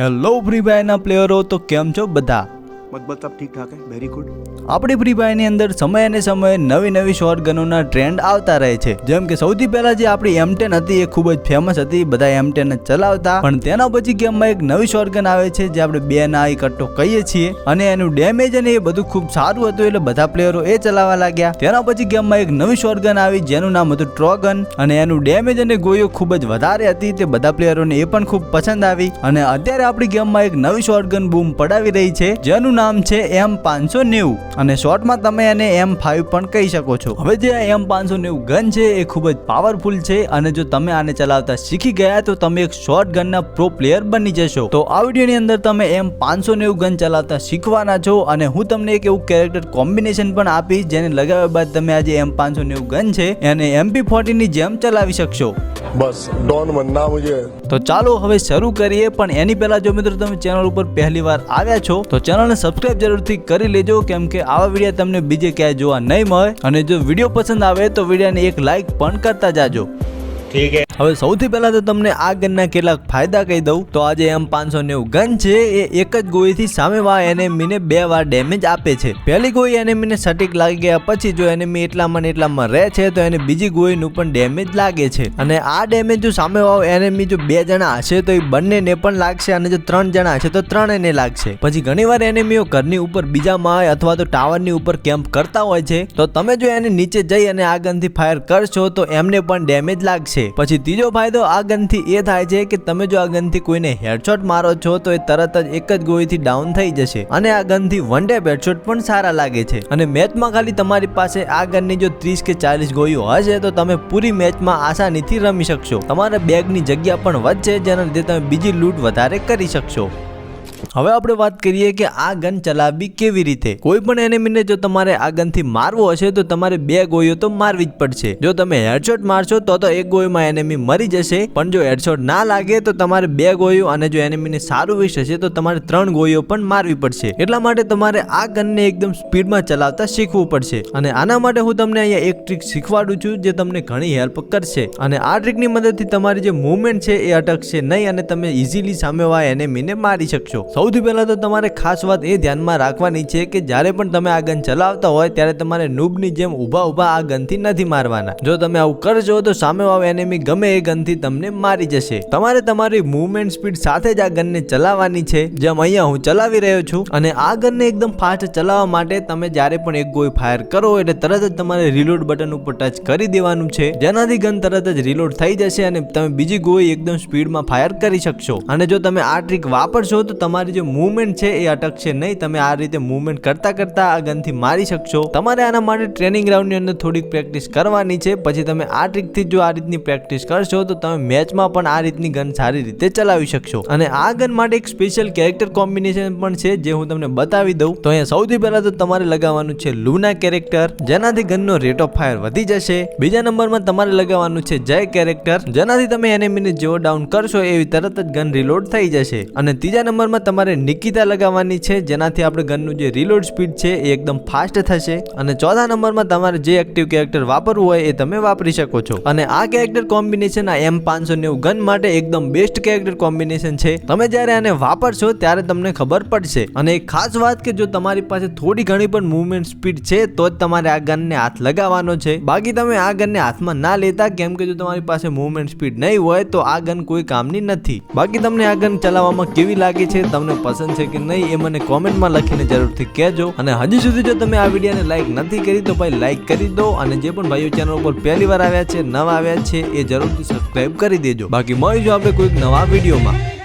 Hello free ફાયરના પ્લેયરો તો કેમ છો બધા? મકબલ ઠીક ઠાક હે? વેરી ગુડ આપણી ફ્રી ફાયરની અંદર સમય અને સમયે નવી નવી શોર્ટ ગનોના ટ્રેન્ડ આવતા રહે છે. જેમ કે સૌથી પહેલા જે આપણી એમ ટેન હતી એ ખૂબ જ ફેમસ હતી, બધા એમ ટેન ચલાવતા. પણ તેના પછી ગેમમાં એક નવી શોર્ટ ગન આવે છે જે આપણે બે ના કટ્ટો કહીએ છીએ. અને એનું ડેમેજ અને એ બધું ખૂબ સારું હતું એટલે બધા પ્લેયરો એ ચલાવવા લાગ્યા. તેના પછી ગેમમાં એક નવી શોર્ટ ગન આવી, જેનું નામ હતું ટ્રોગન અને એનું ડેમેજ અને ગોયો ખૂબ જ વધારે હતી, તે બધા પ્લેયરોને એ પણ ખૂબ પસંદ આવી. અને અત્યારે આપણી ગેમમાં એક નવી શોર્ટ ગન બૂમ પડાવી રહી છે, જેનું નામ છે એમ પાંચસો નેવું અને શોર્ટમાં તમે એને એમ ફાઈવ પણ કહી શકો છો. હવે જે આ એમ પાંચસો નેવું ગન છે એ ખૂબ જ પાવરફુલ છે અને જો તમે આને ચલાવતા શીખી ગયા તો તમે એક શોર્ટ ગનના પ્રો પ્લેયર બની જશો. તો આ વિડીયોની અંદર તમે એમ પાંચસો નેવું ગન ચલાવતા શીખવાના છો અને હું તમને એક એવું કેરેક્ટર કોમ્બિનેશન પણ આપીશ જેને લગાવ્યા બાદ તમે આજે એમ પાંચસો નેવું ગન છે એને એમપી ફોર્ટીની જેમ ચલાવી શકશો. બસ ડોન બનના મુજે તો ચાલો હવે શરૂ કરીએ પણ એની પહેલા જો મિત્રો તમે ચેનલ ઉપર પહેલી વાર આવ્યા છો તો ચેનલને સબસ્ક્રાઇબ જરૂરથી કરી લેજો, કેમ કે આવા વીડિયો તમને બીજે ક્યાંય જોવા નહીં મળે. અને જો વીડિયો પસંદ આવે તો વિડીયોને એક લાઇક પણ કરતા જાજો. ઠીક હે. હવે સૌથી પહેલા તો તમને આ ગનના કેટલાક ફાયદા કહી દઉં. તો આજે એમ પાંચસો નેવું ગન છે, એ એક જ ગોળીથી સામેવાળા એનેમીને બે વાર ડેમેજ આપે છે. પહેલી ગોળી એનેમીને સટીક લાગી ગયા પછી જો એનેમી એટલામાં ને એટલામાં રહે છે, તો એને બીજી ગોળીનું પણ ડેમેજ લાગે છે. અને આ ડેમેજ જો સામે સામેવાળો એનેમી જો બે જણા હશે, તો એ બંનેને પણ લાગશે અને જો ત્રણ જણા હશે, તો ત્રણેને લાગશે. પછી ઘણીવાર એનેમીઓ ઘરની ઉપર બીજામાં માળે અથવા તો ટાવરની ઉપર કેમ્પ કરતા હોય છે. તો તમે જો એને નીચે જઈ અને આ ગનથી ફાયર કરશો, તો એમને પણ ડેમેજ લાગશે. પછી ત્રીજો ફાયદો આ ગનથી એ થાય છે કે તમે જો આ ગનથી કોઈને હેડશોટ મારો છો તો એ તરત જ એક જ ગોળીથી ડાઉન થઈ જશે. અને આ ગનથી વન ડે હેડશોટ પણ સારા લાગે છે. અને મેચમાં ખાલી તમારી પાસે આ ગનની જો ત્રીસ કે ચાલીસ ગોળીઓ હશે તો તમે પૂરી મેચમાં આસાનીથી રમી શકશો. તમારા બેગની જગ્યા પણ વધશે, જેના લીધે તમે બીજી લૂંટ વધારે કરી શકશો. હવે આપણે વાત કરીએ કે આ ગન ચલાવવી કેવી રીતે? કોઈ પણ એનિમીને જો તમારે આ ગનથી મારવો હશે, તો તમારે બે ગોળીઓ તો મારવી જ પડશે. જો તમે હેડશોટ મારશો, તો તો એક ગોળીમાં એનિમી મરી જશે. પણ જો હેડશોટ ના લાગે, તો તમારે બે ગોળીઓ અને જો એનિમીને સારું વિશ હશે, તો તમારે ત્રણ ગોળીઓ પણ મારવી પડશે. એટલા માટે તમારે આ ગનને એકદમ સ્પીડમાં ચલાવતા શીખવું પડશે. અને આના માટે હું તમને અહીંયા એક ટ્રીક શીખવાડું છું, જે તમને ઘણી હેલ્પ કરશે. અને આ ટ્રીકની મદદથી તમારી જે મૂવમેન્ટ છે, એ અટકશે નહીં અને તમે ઇઝીલી સામેવાળા એનિમીને મારી શકશો. સૌથી પહેલાં તો તમારે ખાસ વાત એ ધ્યાનમાં રાખવાની છે કે જ્યારે પણ તમે આ ગન ચલાવતા હોય, ત્યારે તમારે નૂબની જેમ ઊભા ઊભા આ ગનથી નથી મારવાના. જો તમે આવું કરશો તો સામે વાળો એનિમી ગમે એ ગનથી તમને મારી જશે. તમારે તમારી મૂવમેન્ટ સ્પીડ સાથે જ આ ગનને ચલાવવાની છે. જેમ અહીંયા હું ચલાવી રહ્યો છું અને આ ગનને એકદમ ફાસ્ટ ચલાવવા માટે તમે જ્યારે પણ એક ગોળી ફાયર કરો એટલે તરત જ તમારે રીલોડ બટન ઉપર ટચ કરી દેવાનું છે. જેનાથી ગન તરત જ રીલોડ થઈ જશે અને તમે બીજી ગોળી એકદમ સ્પીડમાં ફાયર કરી શકશો. અને જો તમે આ ટ્રીક વાપરશો તો તમારી જે મૂવમેન્ટ છે એ અટકશે નહીં. તમે આ રીતે મૂવમેન્ટ કરતા કરતા આ ગનથી મારી શકશો. તમારે આના માટે ટ્રેનિંગ ગ્રાઉન્ડની અંદર થોડીક પ્રેક્ટિસ કરવાની છે. પછી તમે આ ટ્રીકથી જો આ રીતની પ્રેક્ટિસ કરશો, તો તમે મેચમાં પણ આ રીતની ગન સારી રીતે ચલાવી શકશો. અને આ ગન માટે એક સ્પેશિયલ કેરેક્ટર કોમ્બિનેશન પણ છે, જે હું તમને બતાવી દઉં. તો અહીંયા સૌથી પહેલા તો તમારે લગાવવાનું છે લુના કેરેક્ટર જેનાથી ગનનો રેટ ઓફ ફાયર વધી જશે. બીજા નંબરમાં તમારે લગાવવાનું છે જય કેરેક્ટર જેનાથી તમે એનિમીને જેવો ડાઉન કરશો, એવી તરત જ ગન રિલોડ થઈ જશે. અને ત્રીજા નંબરમાં તમારે નિકિતા લગાવવાની છે. જેનાથી આપણે ગનનું જે રીલોડ સ્પીડ છે એ એકદમ ફાસ્ટ થશે. અને ચોથા નંબરમાં તમારે જે એક્ટિવ કેરેક્ટર વાપરવું હોય એ તમે વાપરી શકો છો. અને આ કેરેક્ટર કોમ્બિનેશન આ એમ પાંચસો નેવું ગન માટે એકદમ બેસ્ટ કેરેક્ટર કોમ્બિનેશન છે. તમે જ્યારે આને વાપરશો ત્યારે તમને ખબર પડશે. અને એક ખાસ વાત કે જો તમારી પાસે થોડી ઘણી પણ મૂવમેન્ટ સ્પીડ છે, તો જ તમારે આ ગનને હાથ લગાવવાનો છે. બાકી તમે આ ગનને હાથમાં ના લેતા, કેમ કે જો તમારી પાસે મૂવમેન્ટ સ્પીડ નહીં હોય, તો આ ગન કોઈ કામની નથી. બાકી તમને આ ગન ચલાવવામાં કેવી લાગે છે, તમને પસંદ છે કે નહીં એ મને કોમેન્ટમાં લખીને જરૂરથી કહેજો. અને હજી સુધી જો તમે આ વિડીયોને લાઈક નથી કરી, તો ભાઈ લાઈક કરી દો અને જે પણ ભાઈઓ ચેનલ ઉપર પહેલી વાર આવ્યા છે, નવા આવ્યા છે, એ જરૂરથી સબસ્ક્રાઇબ કરી દેજો. બાકી મળીશું આપણે કોઈક નવા વિડીયોમાં.